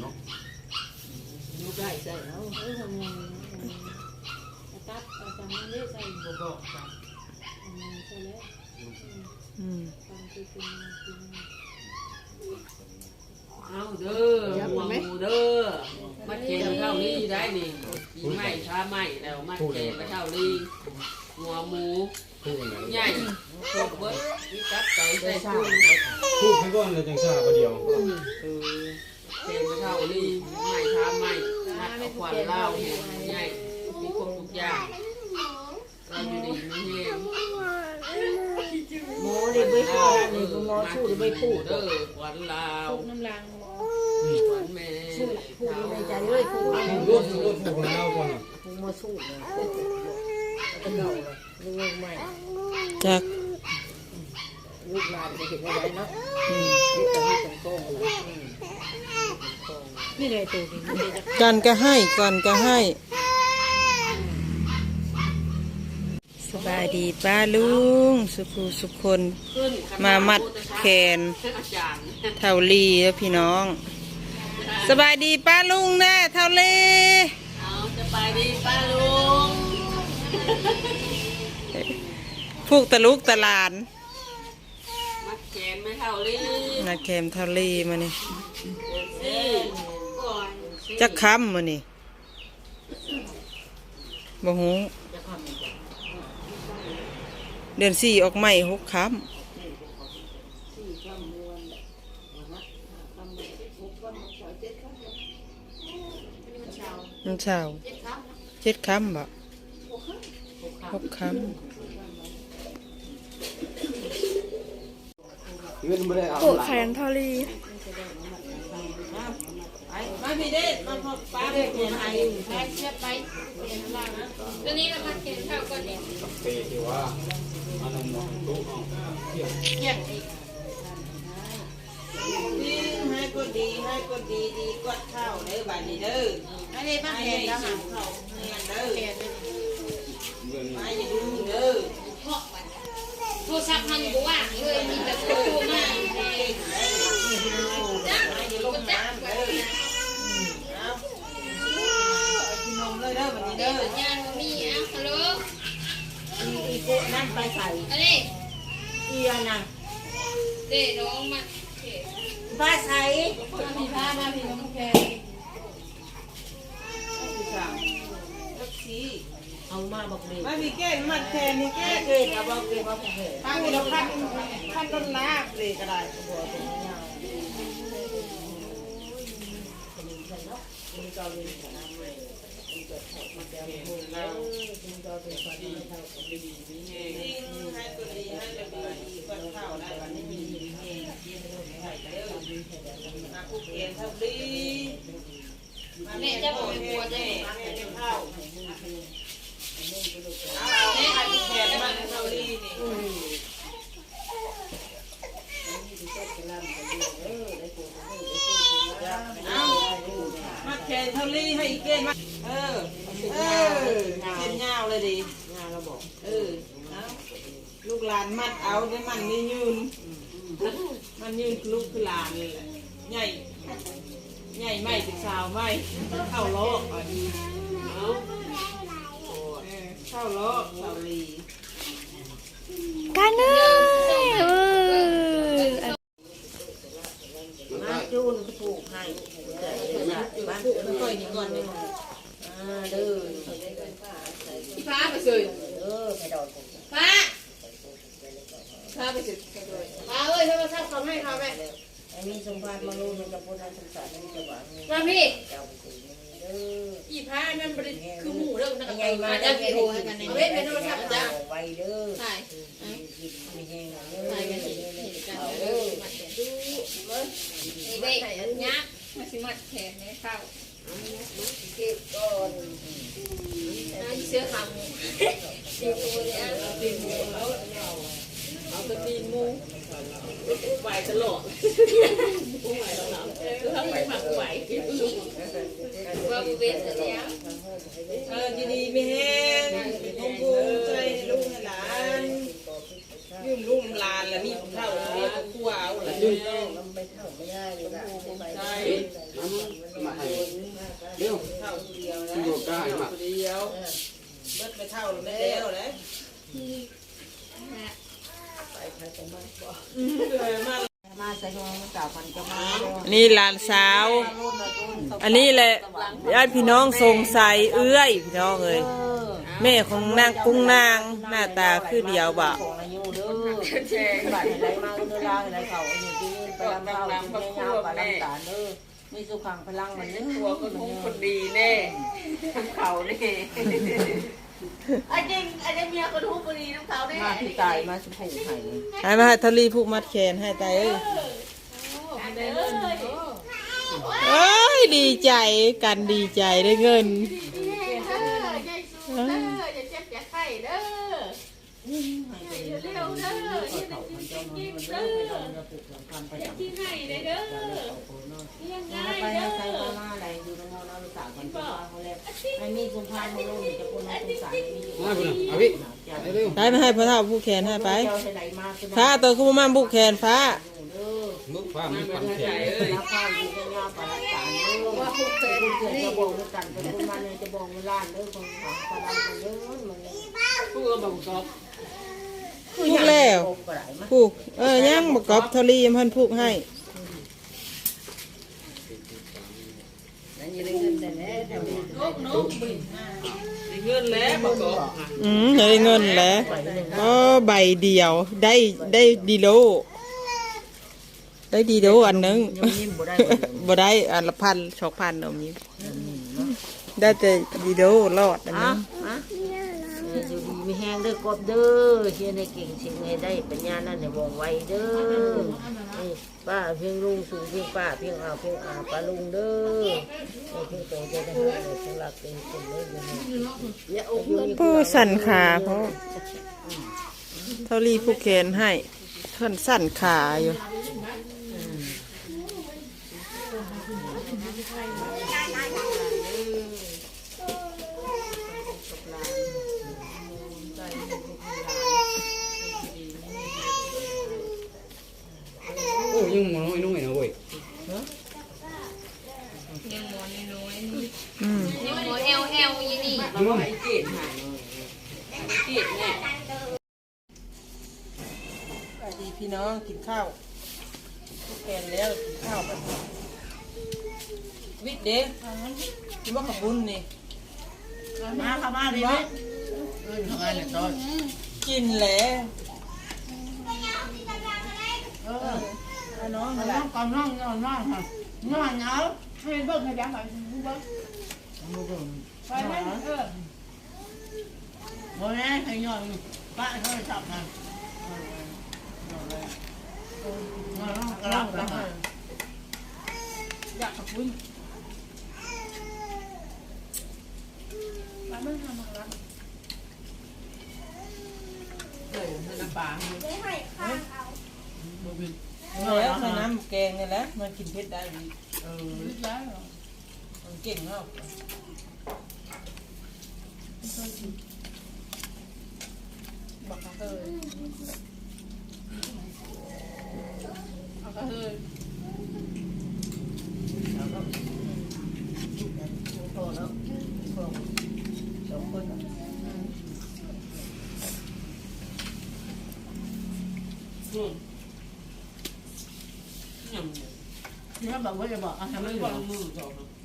เนาะลูกได้ใส่เอาเออทำไงตัดเอาจำมันได้ใส่บ่บอกกันใส่แล้วอืมฟังคือเป็นเป็นเอาเด้อหัวหมูเด้อมาเกณฑ์เท่านี้ได้นี่ปีใหม่ช้าใหม่แล้วมาเกณฑ์ไปเท่านี้หัวหมูพูดยังไงใหญ่ครบเบิดมีจับใจใส่กุ้งพูดให้ก่อนเลยจังซ่าประเดียว เออเกณฑ์ไปเท่านี้ใหม่ช้าใหม่นัดเอาควันเหล้าใหญ่มีครบทุกอย่างเราอยู่ดีมีแห้งหมอนี่ไม่พูดนี่หมอสู้นี่ไม่พูดเด้อควันเหล้าทุกน้ำลังควันแม่พูดในใจเลยพูดพูดพูดพูดคนเล่าก่อนพูดมาสู้เลยก็เก่าเลยลูกใหม่จักลูกหลานจะเห็นอะไรเนาะอืมลูกตะลุกตะโกงเลย นี่เลยตัวนี้ไม่ได้จะกันก็ให้กันก็ให้ สบายดีป้าลุง สุภูสุขคน ขึ้นมามัดแขนอาจารย์เท่าลีแล้วพี่น้อง สบายดีป้าลุงแน่เท่าลีเอาจะไปดีป้าลุงผูกตะลุกตะลาน มัดแขนไม่เท่าลีนาแคมเท่าลีมานี่สิก่อนสิ จักค้ำมานี่บ่ฮู้เดือนสี่ออกใหม่หกค้ำมันเช้าเจ็ดค้ำบ่หกค้เงินไม่ได้เอาโกรธแขนทอรี มาพี่เด็ดมาพบป้าเด็กคนไทยแพ็คเชือกไปเปลี่ยนน้ำลังนะตัวนี้เรามาเก็บข้าวก่อนเนี่ยเปที่ว่าอันมองตู้เอาเที่ยวเกี่ยงอีกดีให้ก็ดีให้ก็ดีดีกดข้าวเด้อบัดนี้เด้ออันนี้บ้านให้แกงให้แล้วกิค่ะนข้าเงินเด้อแกงเลยเงินมาอย่าดื้อเด้อ โทรศัพท์มันอยู่ว่างเลยมีแต่โทรมา จ้าอย่าลงน้ำเด้อเอากินนมเลยเด้อบัดนี้ เดี๋ เด้ ยว อ สัญญาณมันมีอะฮัลโหล อีโกนั่น ไปใส่อันนี้เอียน่ะเด็น้องมาป้าใส่มาพี่พามาพี่น้องแกงเอามาบอกเลยมาพี่แก้มัดแทนนี่แก้เกย์กับบอกเกย์บอกเกย์ตั้งเราขั้นขั้นต้นน้ำเลยก็ได้ให้ตัวดีให้ตัวดีก็เข้าได้วันนี้มีเองมาคุกเกนเท่าดีมา แม่จะบอกให้ปัวจะแม่เข้าเอาเอาให้แขนมันเท่าดีนี่เอามาแขนเท่าลีให้อีกเกนมาเออเออเส้นยาวเลย ดิงานเราบอกเออเอาลูกหลานมัดเอาได้มันนี่ยืนมันยืนลูกคือหลานเลยแหละใหญ่ใหญ่ไม่เป็นสาวไม่เข้าโลกอะดีเอาเออเข้าโลกสาวลีกันเลยเออมาจูนก็ปลูกให้แต่บ้านไม่ค่อยนี่ก่อนเลยอ่าเด้อ พี่ฟ้าไปสิเออไปดอกฟ้าฟ้าไปสิฟ้าเอ้ยโทรศัพท์เขาให้เขาแม่ไอ้มีสมบัติมาลูมันจะพูดให้สงสารมันจะหวังมาพี่เจ้าไปเด้ออีพามันบริคือหมูเรื่องนักใหญ่มาจะไปโทรให้กันในเว็บเป็นโทรศัพท์จ้ะไว้เด้อใช่ไม่แห้งเด้อใช่กันเห็นกันเลยมาแขนดูเลยไอ้เบ้ยักษ์มาสิมาแขนให้เข้า เก็บก่อน อันเสื้อขาวตีตัวเนี่ยตีหมูแล้ว เอา ตะตีนมูไหวตลอดไหวตลอดคือถ้าไหวผักไหวว่าเว็บจะแล้วเออดีๆไม่แห้งคงกูใจลูกหลานยืมลูกหลานแล้วมีเท่าเรียกคู่เอาละยืม มันไปเท่าไม่ได้เลยละไป ใช่ ไมาก เดียวเบิดไปเท่าไม่แล้วเลย ไปใครจะมาบอก เลยมา มาใส่กองเก่าพั นจะมาอันนี้หลานสาว อันนี้แหละญาติพี่น้องสงสัยเอื้อยพี่น้องเลยแม่ของนางกุ้งนางหน้าตาคือเดียวบ่าของอายุเด้อบัดอะไรมาเนื้อลางอะไรเขาอยู่ที่ยืนไปลำเข้าที่ยาวไปลำตาเด้อมีสุขังพลังมันนึกตัวก็ทุกคนดีแน่ทำเขาแน่ อันจริงอันนี้เมียคนทุบบุรีน้ำเขาได้มาที่ตายมาสิผูกไห้ให้มาให้ทลีผูกมัดแขนให้ตายเอ้ยเอ้ยดีใจกันดีใจได้เงิน เด้ออย่าเจ็บอย่าไข้เด้ออย่าเร็วเด้ออย่าจริงเด้อ ย่าที่ไหนเด้อยังไงไปเด้ใครอมาอะไรอยู่ในมอน้ำสาคนจะมาเขาแล้วไอ้มีกุมภาพันธ์โลจะคนน้ำสงสารมีอยู่มาพุ่นเอาพี่เร็วไปมาให้พ่อเฒ่าผูกแขนให้ไปเจ้าไหนมาคือฟ้าตัวคือบ่มาผูกแขนฟ้าเด้อมึกฟ้ามีปันแขนผ้าวอยู่ในยาปลาสารเด้อว่าพวกเคยรู้เกิดจะบอกด้วยกันเป็นคนมาเนี่ยจะบอกเวลาเด้อคนของปลาเด้อมันพูดกับบังกอบ ผูกแล้วปลาไหมผูกเออยังบ่กอบทลียังเพิ่นผูกให้นั่นยังได้เงินแต่แน่แต่มีได้เงินแล้วบังกอบอืมได้เงินแล้วก็ใบเดียวได้ได้ดีโลได้ดีโลอันหนึงยังยิ้มบ่ได้บ่ได้อันละพันสองพันเอานี้ได้แต่ดีโดรอดอันอะนี้อะอยู่ดีมีแห้ งเด้อกบเด้อเฮียในเก่งสิ่งให้ได้ปัญญานั่นให้บองไว้เด้อนี่ป้าเพียงลุงสูงเพียงป้าเพียงอาเพียงอาป้าลุงเด้อเพียงโตจะได้หาเลยสำหรับเป็นคนเด้ออย่อกเงินผู้สั่นขาเพราะเท่ารีผู้แขนให้เพิ่นสั่นขาอยู่ โอ้ยังน้อยน้อยนะเว้ย อืม ยังหัวเอวเอวยี่นี่ เราไปเกตหายเกตแน่สวัสดีพี่น้องกินข้าวผู้แขนแล้วกินข้าวกันวิทย์เด้กินว่าขบุญนี่มาเข้ามาดิเออเข้ามาเนี่ยต้นกินแล้วเออน้องน้องก่อนน้องน้องน้องค่ะน้องเอาให้เบิ่งให้ยังไปเบิ่ง ลูกเอ้ยไปนั่นเออโอ้ยให้ย้อนป้าเขาจับมันน้องกระลับแล้วค่ะอยากขอบคุณมาเบิ่งทำมาแล้วเออน้ำปลาได้ให้ข้างเอาแล้วใส่น้ำแกงนี่แหละมันกินเผ็ดได้ดีเออลึกแล้ว เหรอมันเก่งเนาะบอกเขาเลยเอาก็เลยโตแล้วสองคนอืมยำนี่บอกว่าจะบอกอะทำไม่ไม่บบออกกมือจบเ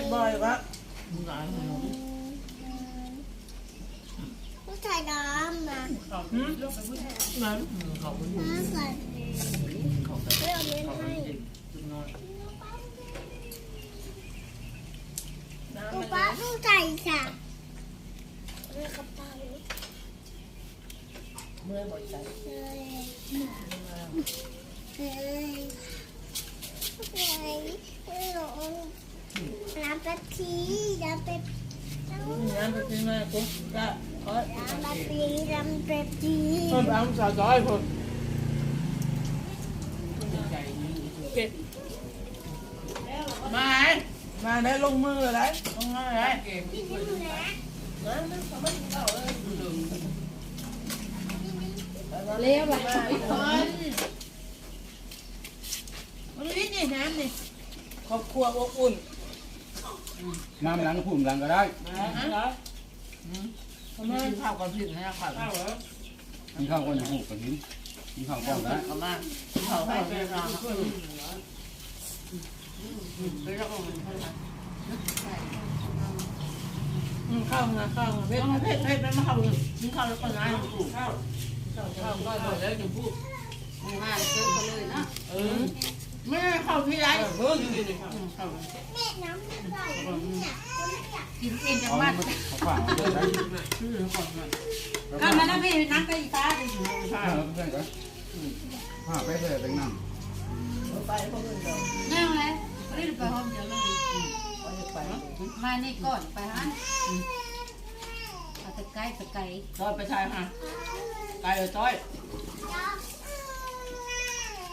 ดบอยบะหลายผู้ชายดำนะนั้นเขาเป็นมาก่อนเพื่อเอาเงินให้ จุดน้อย ป๊าป๊าผู้ชายค่ะเรือกระเป๋า เมื่อบ่อยใจ เฮ้ยเฮ้ยเฮ้ยไม่หลง น้ำแป๊บทีน้ำแป๊บน้ำไปกินมาปุ๊บก็เอ้ยน้ำแป๊บทีน้ำแป๊บทีคนเอาสาวจอยคนเก็บมามาได้ลงมือเลยตรงนั้นเลยเลี้ยวไปอีกคนมันลิ้นนี่น้ำนี่ครอบครัวอบอุ่น น้ำหลังพุ่มหลังก็ได้ทำไมข้าวกับผิดนะข้าวกินข้าวก่อนจะหูกันหินกินข้าวก่อนนะเอามาข้าวให้ไปรอมาไปรอมาอืมข้าวงาข้าวงาเผ็ดเอาเผ็ดเผ็ดไปมาข้าวกินข้าวแล้วก็งานข้าวข้าวก็หมดแล้วอยู่พูดงานเจอกันเลยนะเออ ไม่ได้ข้าที่ไรเบิ่งอยู่นี่ครับแม่น้ำไม่ได้เนี่ยคนไม่อยากกินเองจังหวัดมาเอาฝากเอาได้ชื่อก่อนก็มาแล้วพี่นักไปอีตาดิใช่เพื่อนก็ผ้าไปเลยเป็นน้แน่เลยรีบไปห้องเดี๋ยวเลยมานี่ก่อนไปฮะเอาตะไคร้ตะไคร้ต้อยไปชายค่ะไก่ต้อย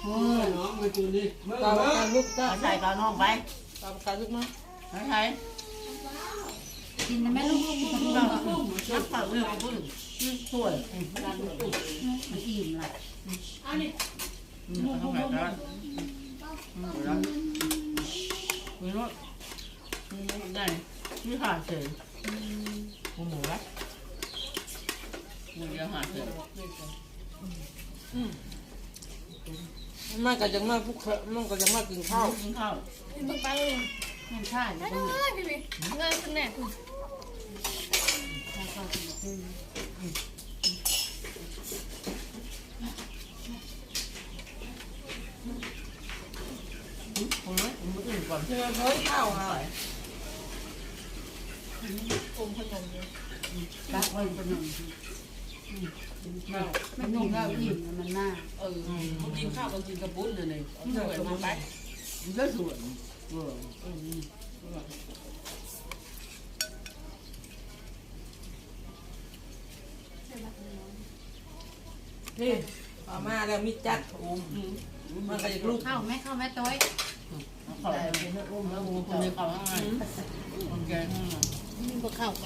โอ้ยน้องไปจูนี่ตาประกันลูกตาเอาชายกับน้องไปตาประกันลูกมาเอาชายกินนะแม่ลูกกินกับลูกนักเป่าเรื่องพึ่งสวยมันอิ่มละทำไงกันคุณว่าได้นี่หาเฉยหมูหมูละหมูเดียวหาเฉยมั นก็จะมาพวกเขามันก็จะมากินข้าวกินข้าวมันช่ายมันเงินคุณแม่ผมไม่ผมไม่อื่นก่อนเธอเฮ้ยข้าวอะรักไว้เป็นหนึ่งมันนุ่มแล้วอิ่มมันน่าเออเขากินข้าวเขากินกระปุ้นเลยนี่เอาเถอะมากไปมันก็สวยเออนี่เอามาแล้วมีจัดอุ้มมันก็จะลูกเข้าแม่เข้าแม่ต้อยเขาเป็นอุ้มแล้วงูคนนี้เขาข้างในคนแกงข้างในนี่ก็เข้าไป